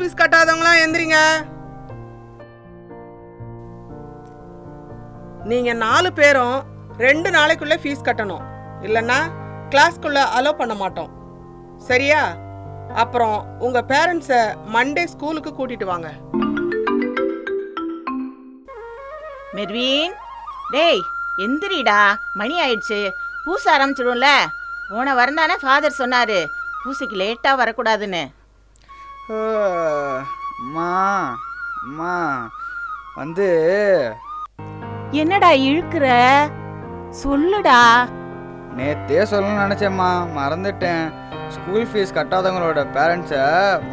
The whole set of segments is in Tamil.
இன்னும் ஃபீஸ் கட்டாதவங்களாம் எந்திரிங்க. நீங்கள் நாலு பேரும் ரெண்டு நாளைக்குள்ளே ஃபீஸ் கட்டணும். இல்லைன்னா கிளாஸ்க்குள்ளே அலோவ் பண்ண மாட்டோம். சரியா? அப்புறம் உங்கள் பேரண்ட்ஸை மண்டே ஸ்கூலுக்கு கூட்டிட்டு வாங்க. மெர்வீன் டேய் எந்திரிடா. மணி ஆயிடுச்சு. பூச ஆரம்பிச்சிடும்ல போன வரந்தானே தானே ஃபாதர் சொன்னாரு. பூசைக்கு லேட்டாக வரக்கூடாதுன்னு. அம்மா அம்மா வந்து. என்னடா இழுக்கிற? சொல்லுடா. நேத்தே சொல்லணும்னு நினச்சேம்மா மறந்துட்டேன். ஸ்கூல் ஃபீஸ் கட்டாதவங்களோட பேரண்ட்ஸை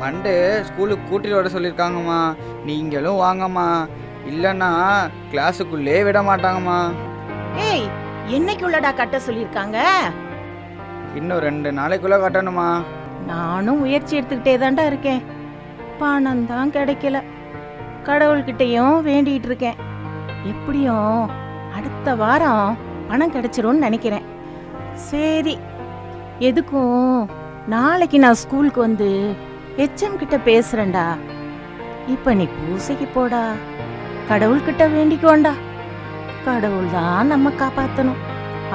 மண்டே ஸ்கூலுக்கு கூட்டிட்டு வர சொல்லியிருக்காங்கம்மா. நீங்களும் வாங்கம்மா. இல்லைன்னா கிளாஸுக்குள்ளே விட மாட்டாங்கம்மா. ஏய் என்னைக்குள்ளடா கட்ட சொல்லியிருக்காங்க? இன்னும் ரெண்டு நாளைக்குள்ளே கட்டணுமா நானும் முயற்சி எடுத்துக்கிட்டே தாண்டா இருக்கேன். பணம் தான் கிடைக்கல. கடவுள்கிட்டயும் வேண்டிகிட்டு இருக்கேன். எப்படியும் அடுத்த வாரம் பணம் கிடைச்சிரும்னு நினைக்கிறேன். சரி எதுக்கும்? நாளைக்கு நான் ஸ்கூலுக்கு வந்து ஹெச்எம் கிட்ட பேசுறேன்டா. இப்ப நீ பூசைக்கு போடா. கடவுள்கிட்ட வேண்டிக்கோண்டா. கடவுள் தான் நம்ம காப்பாற்றணும்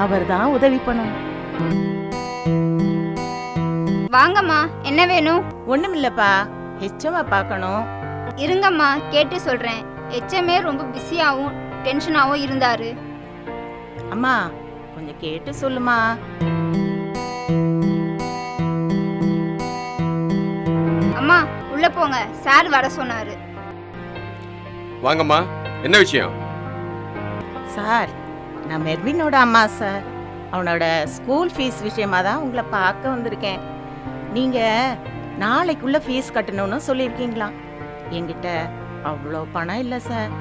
அவர் தான் உதவி பண்ணணும். வாங்கம்மா. என்ன வேணும்? ஒண்ணுமில்லப்பா. ஹெச்எம் பார்க்கணும். இருங்கம்மா கேட்டு சொல்றேன். எச்எம்ஏ ரொம்ப பிஸியாகவும் டென்ஷனாகவும் இருந்தாரு. அம்மா கொஞ்சம் கேட்டு சொல்லுமா. அம்மா உள்ள போங்க. சார் வர சொன்னாரு. வாங்கம்மா என்ன விஷயம்? சார் நான் மெர்வினோட அம்மா சார். அவனோட ஸ்கூல் ஃபீஸ் விஷயமா தான் உங்களை பார்க்க வந்திருக்கேன். நீங்க நாளைக்குள்ள ஃபீஸ் கட்டணும்னு சொல்லியிருக்கீங்களாம் என்கிட்ட அவ்வளோ பணம் இல்லை சார்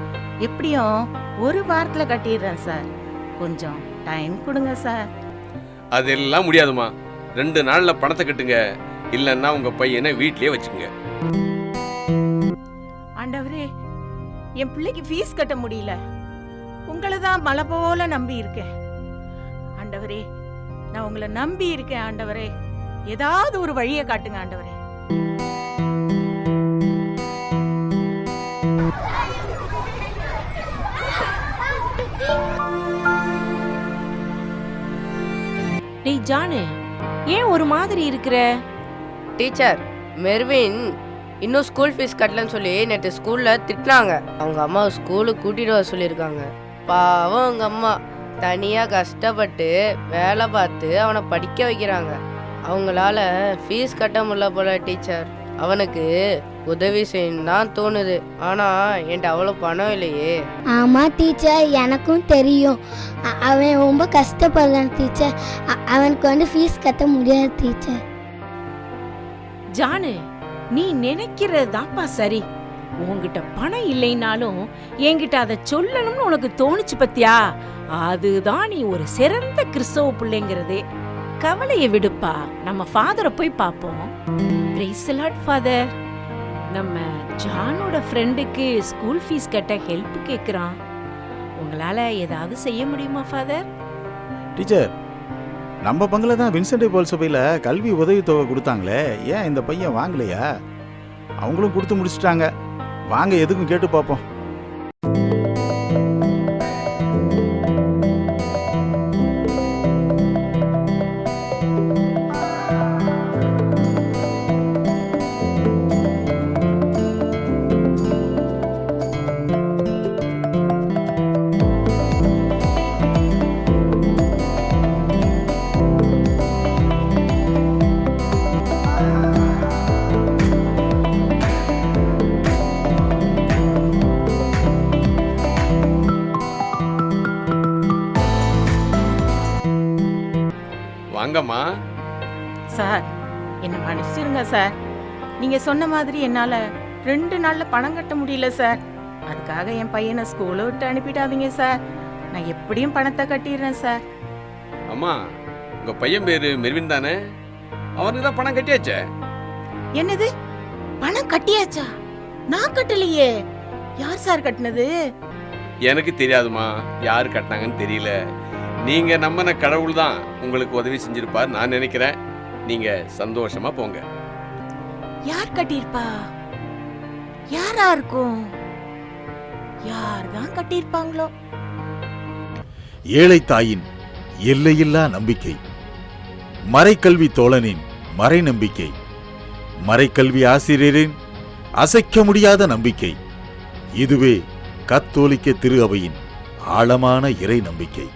எப்படியும் ஒரு வாரத்தில் கட்டிடுறேன் சார் கொஞ்சம் டைம் கொடுங்க சார் அதெல்லாம் முடியாதும்மா. ரெண்டு நாள்ல பணத்தை கட்டுங்க. இல்லைன்னா உங்க பையனை வீட்லயே வச்சுக்கோங்க. ஆண்டவரே என் பிள்ளைக்கு ஃபீஸ் கட்ட முடியல. உங்களை தான் மலை போல நம்பி இருக்கேன். ஆண்டவரே நான் உங்களை நம்பி இருக்கேன் ஆண்டவரே. ஏதாவது ஒரு வழியை காட்டுங்க ஆண்டவரே. டேய் ஜானு ஏன் ஒரு மாதிரி இருக்கிற? டீச்சர் மெர்வின் இன்னும் ஸ்கூல் ஃபீஸ் கட்டலன்னு சொல்லி நேற்று ஸ்கூலில் திட்டினாங்க. அவங்க அம்மா ஸ்கூலுக்கு கூட்டிட்டு வர சொல்லியிருக்காங்க. பாவம் அவங்க அம்மா. தனியாக கஷ்டப்பட்டு வேலை பார்த்து அவனை படிக்க வைக்கிறாங்க. அவங்களால ஃபீஸ் கட்ட முடியல போல டீச்சர் அவனுக்கு உதவி செய்யணும் தான் தோணுது. ஆனால் என்கிட்ட அவ்வளோ பணம் இல்லையே. ஆமாம் டீச்சர் எனக்கும் தெரியும். அவன் ரொம்ப கஷ்டப்படுறான் டீச்சர் அவனுக்கு வந்து ஃபீஸ் கட்ட முடியாது டீச்சர் ஜானு நீ நினைக்கிறதாப்பா சரி. உன்கிட்ட பணம் இல்லைனாலும் என்கிட்ட அதை சொல்லணும்னு உனக்கு தோணுச்சு பத்தியா? அதுதான் நீ ஒரு சிறந்த கிறிஸ்தவ பிள்ளைங்கிறதே. கவலையை விடுப்பா. நம்ம ஃபாதரை போய் பார்ப்போம். பிரைஸ் லாட் ஃபாதர் நம்ம ஜானோட ஃப்ரெண்டுக்கு ஸ்கூல் ஃபீஸ் கட்ட ஹெல்ப் கேட்குறான் உங்களால் ஏதாவது செய்ய முடியுமா ஃபாதர் டீச்சர் நம்ம பங்கில் தான் வின்சென்ட் போல் சபையில் கல்வி உதவித்தொகை கொடுத்தாங்களே ஏன் இந்த பையன் வாங்கலையா? அவங்களும் கொடுத்து முடிச்சிட்டாங்க. வாங்க எதுக்கும் கேட்டு பார்ப்போம். வாங்கம்மா. சார் என்ன மன்னிச்சிருங்க சார். நீங்க சொன்ன மாதிரி என்னால ரெண்டு நாள்ல பணம் கட்ட முடியல சார். அதுக்காக என் பையனை ஸ்கூலை விட்டு அனுப்பிடாதீங்க சார். நான் எப்படியும் பணத்தை கட்டிடுறேன் சார். அம்மா உங்க பையன் பேரு மெர்வின் தானே? அவனுக்கு தான் பணம் கட்டியாச்சே? என்னது? பணம் கட்டியாச்சா? நான் கட்டலையே. யார் சார் கட்டினது? எனக்கு தெரியாதுமா யார் கட்டினாங்கன்னு தெரியல. நீங்க நம்பின கடவுள் தான் உங்களுக்கு உதவி செஞ்சிருப்பார் நான் நினைக்கிறேன். நீங்க சந்தோஷமா போங்க. யார் கட்டியிருப்பா? யாரா இருக்கும்? யார் தான் கட்டியிருப்பாங்களோ? ஏழை தாயின் எல்லையில்லா நம்பிக்கை. மறைக்கல்வி தோழனின் மறை நம்பிக்கை. மறைக்கல்வி ஆசிரியரின் அசைக்க முடியாத நம்பிக்கை. இதுவே கத்தோலிக்க திரு அவையின் ஆழமான இறை நம்பிக்கை.